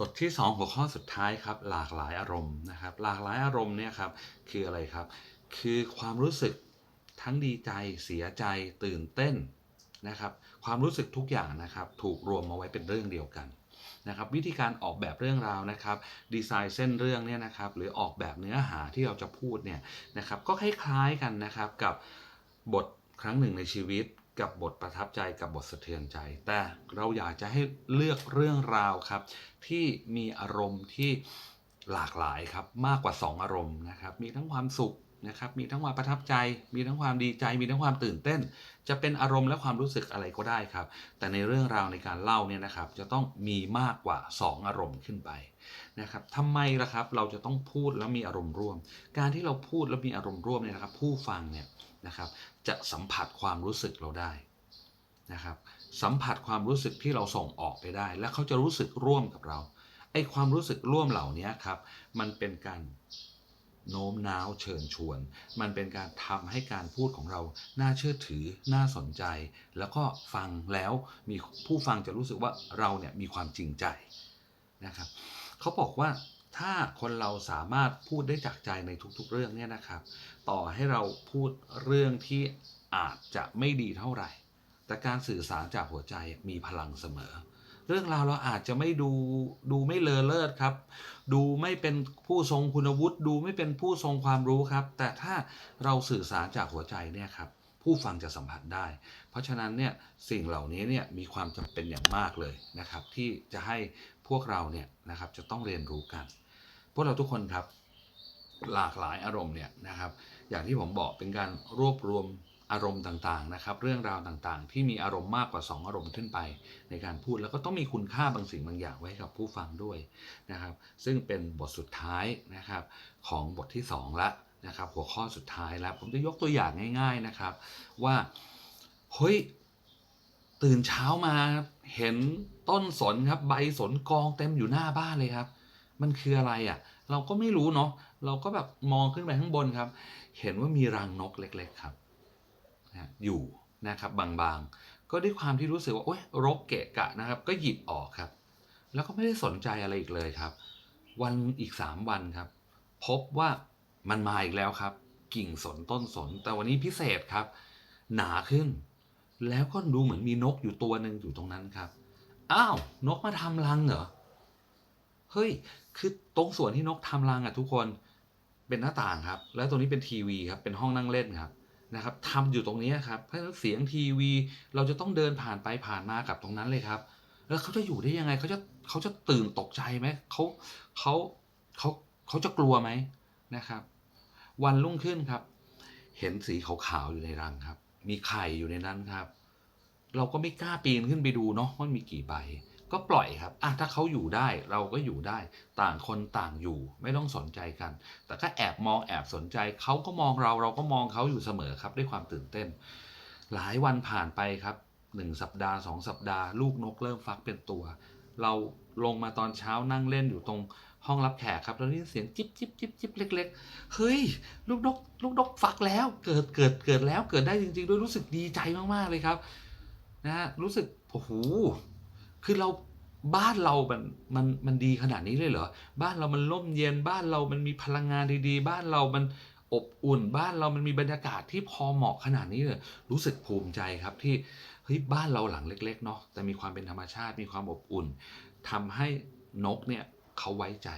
บทที่ 2 หัวข้อสุดท้ายครับหลากหลายอารมณ์นะครับหลากหลายอารมณ์เนี่ยครับคืออะไรครับ คือความรู้สึกทั้งดีใจเสียใจตื่นเต้นนะครับความรู้สึกทุกอย่างนะครับถูกรวมมาไว้เป็นเรื่องเดียวกันนะครับวิธีการออกแบบเรื่องราวนะครับดีไซน์เส้นเรื่องเนี่ยนะครับหรือออกแบบเนื้อหาที่เราจะพูดเนี่ยนะครับก็คล้ายๆกันนะครับกับบทครั้งหนึ่งในชีวิต กับบทประทับใจกับบทสะเทือนใจ แต่เราอยากจะให้เลือกเรื่องราวครับ ที่มีอารมณ์ที่หลากหลายครับมากกว่า 2 อารมณ์นะครับ มีทั้งความสุขนะครับ มีทั้งความประทับใจ มีทั้งความดีใจ มีทั้งความตื่นเต้น จะเป็นอารมณ์และความรู้สึกอะไรก็ได้ครับ แต่ในเรื่องราวในการเล่าเนี่ยนะครับ จะต้องมีมากกว่า 2 อารมณ์ขึ้นไปนะครับทำไมล่ะครับ เราจะต้องพูดแล้วมีอารมณ์ร่วม การที่เราพูดแล้วมีอารมณ์ร่วมเนี่ยนะครับ ผู้ฟังเนี่ย นะครับ จะสัมผัสความรู้สึกเราได้นะครับสัมผัสความรู้สึกที่เราส่งออกไปได้ และเขาจะรู้สึกร่วมกับเราไอ้ความรู้สึกร่วมเหล่านี้ครับ มันเป็นการโน้มน้าวเชิญชวน มันเป็นการทำให้การพูดของเรา น่าเชื่อถือ น่าสนใจ แล้วก็ฟังแล้วมีผู้ฟังจะรู้สึกว่าเราเนี่ยมีความจริงใจนะครับ เขาบอกว่า ถ้าคนเราสามารถพูดได้จากใจในทุกๆเรื่องเนี่ยนะครับ ต่อให้เราพูดเรื่องที่อาจจะไม่ดีเท่าไหร่ แต่การสื่อสารจากหัวใจมีพลังเสมอ เรื่องราวเราอาจจะไม่ดูดูไม่เลอเลิศครับ ดูไม่เป็นผู้ทรงคุณวุฒิดูไม่เป็นผู้ทรงความรู้ครับ แต่ถ้าเราสื่อสารจากหัวใจเนี่ยครับผู้ฟังจะสัมผัสได้ เพราะฉะนั้นเนี่ยสิ่งเหล่านี้เนี่ยมีความจำเป็นอย่างมากเลยนะครับ ที่จะให้พวกเราเนี่ยนะครับจะต้องเรียนรู้กัน พวกเราทุกคนครับหลากหลายอารมณ์เนี่ยนะครับ อย่างที่ผมบอกเป็นการรวบรวมอารมณ์ต่างๆนะครับ เรื่องราวต่างๆ ที่มีอารมณ์มากกว่า 2 อารมณ์ขึ้นไป ในการพูดแล้วก็ต้องมีคุณค่าบางสิ่งบางอย่างไว้กับผู้ฟังด้วยนะครับ ซึ่งเป็นบทสุดท้ายนะครับของบทที่ 2 ละนะครับ หัวข้อสุดท้ายแล้วผมจะยกตัวอย่างง่าย ๆนะครับ ว่าเฮ้ยตื่นเช้ามาเห็นต้นสนครับ ใบสนกองเต็มอยู่หน้าบ้านเลยครับ มันคืออะไรอะ่ะ เราก็ไม่รู้เนาะเราก็แบบมองขึ้นไปข้างบนครับ เห็นว่ามีรังนกเล็ก ๆครับนะอยู่นะครับบางๆ ก็ด้วยความที่รู้สึกว่าโอ๊ยรกเกะกะนะครับ ก็หยิบออกครับ แล้วก็ไม่ได้สนใจอะไรอีกเลยครับ วันอีกสามวันครับ พบว่ามันมาอีกแล้วครับ กิ่งสนต้นสน แต่วันนี้พิเศษครับ หนาขึ้น แล้วก็ดูเหมือนมีนกอยู่ตัวหนึ่งอยู่ตรงนั้นครับ อ้าว นกมาทำรังเหรอ เฮ้ย คือตรงส่วนที่นกทำรังอะทุกคนเป็นหน้าต่างครับ แล้วตรงนี้เป็นทีวีครับ เป็นห้องนั่งเล่นครับนะครับทำอยู่ตรงนี้ครับ เพราะฉะนั้นเสียงทีวี เราจะต้องเดินผ่านไปผ่านมากับตรงนั้นเลยครับ แล้วเขาจะอยู่ได้ยังไงเขาจะเขาจะตื่นตกใจไหมเขาเขาเขาเขาจะกลัวไหมนะครับ วันรุ่งขึ้นครับ เห็นสีขาวๆอยู่ในรังครับ มีไข่อยู่ในนั้นครับ เราก็ไม่กล้าปีนขึ้นไปดูเนาะว่ามีกี่ใบ ก็ปล่อยครับอะถ้าเขาอยู่ได้เราก็อยู่ได้ ต่างคนต่างอยู่ไม่ต้องสนใจกัน แต่ก็แอบมองแอบสนใจเขาก็มองเราเราก็มองเขาอยู่เสมอครับ ด้วยความตื่นเต้น หลายวันผ่านไปครับหนึ่งสัปดาห์สองสัปดาห์ลูกนกเริ่มฟักเป็นตัว เราลงมาตอนเช้านั่งเล่นอยู่ตรงห้องรับแขกครับแล้วได้ยินเสียงจิ๊บจิ๊บจิ๊บจิ๊บเล็ก ๆ เฮ้ย ลูกนกลูกนกฟักแล้ว เกิดเกิดเกิดแล้วเกิดได้จริงๆด้วยรู้สึกดีใจมากๆเลยครับ นะฮะรู้สึกโอ้โห คือเราบ้านเรามันมันมันดีขนาดนี้เลยเหรอ บ้านเรามันร่มเย็น บ้านเรามันมีพลังงานดีๆ บ้านเรามันอบอุ่น บ้านเรามันมีบรรยากาศที่พอเหมาะขนาดนี้เลยรู้สึกภูมิใจครับที่เฮ้ยบ้านเราหลังเล็ก ๆ เนาะแต่มีความเป็นธรรมชาติมีความอบอุ่นทำให้นกเนี่ยเขาไว้ใจ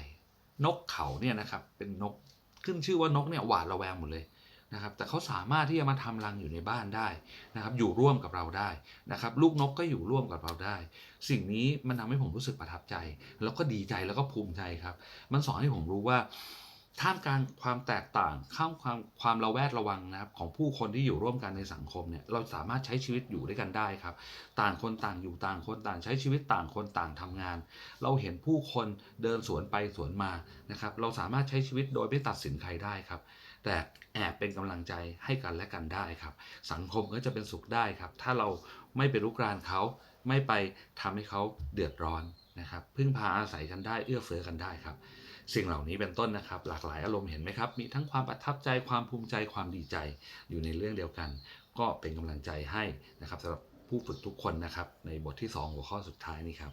นกเขาเนี่ยนะครับเป็นนกขึ้นชื่อว่านกเนี่ยหวาดระแวงหมดเลย นะครับแต่เขาสามารถที่จะมาทำรังอยู่ในบ้านได้นะครับอยู่ร่วมกับเราได้นะครับลูกนกก็อยู่ร่วมกับเราได้ สิ่งนี้มันทำให้ผมรู้สึกประทับใจ แล้วก็ดีใจแล้วก็ภูมิใจครับ มันสอนให้ผมรู้ว่า ท่ามกลางความแตกต่างข้ามความความระแวดระวังนะครับของผู้คนที่อยู่ร่วมกันในสังคมเนี่ยเราสามารถใช้ชีวิตอยู่ด้วยกันได้ครับ ต่างคนต่างอยู่ต่างคนต่างใช้ชีวิตต่างคนต่างทำงาน เราเห็นผู้คนเดินสวนไปสวนมานะครับเราสามารถใช้ชีวิตโดยไม่ตัดสินใครได้ครับ แต่แอบเป็นกำลังใจให้กันและกันได้ครับ สังคมก็จะเป็นสุขได้ครับ ถ้าเราไม่ไปรุกรานเขาไม่ไปทำให้เขาเดือดร้อนนะครับพึ่งพาอาศัยกันได้เอื้อเฟื้อกันได้ครับ สิ่งเหล่านี้เป็นต้นนะครับ หลากหลายอารมณ์เห็นไหมครับ มีทั้งความประทับใจความภูมิใจความดีใจอยู่ในเรื่องเดียวกัน ก็เป็นกำลังใจให้นะครับสำหรับผู้ฝึกทุกคนนะครับ ในบทที่ 2 หัวข้อสุดท้ายนี้ครับ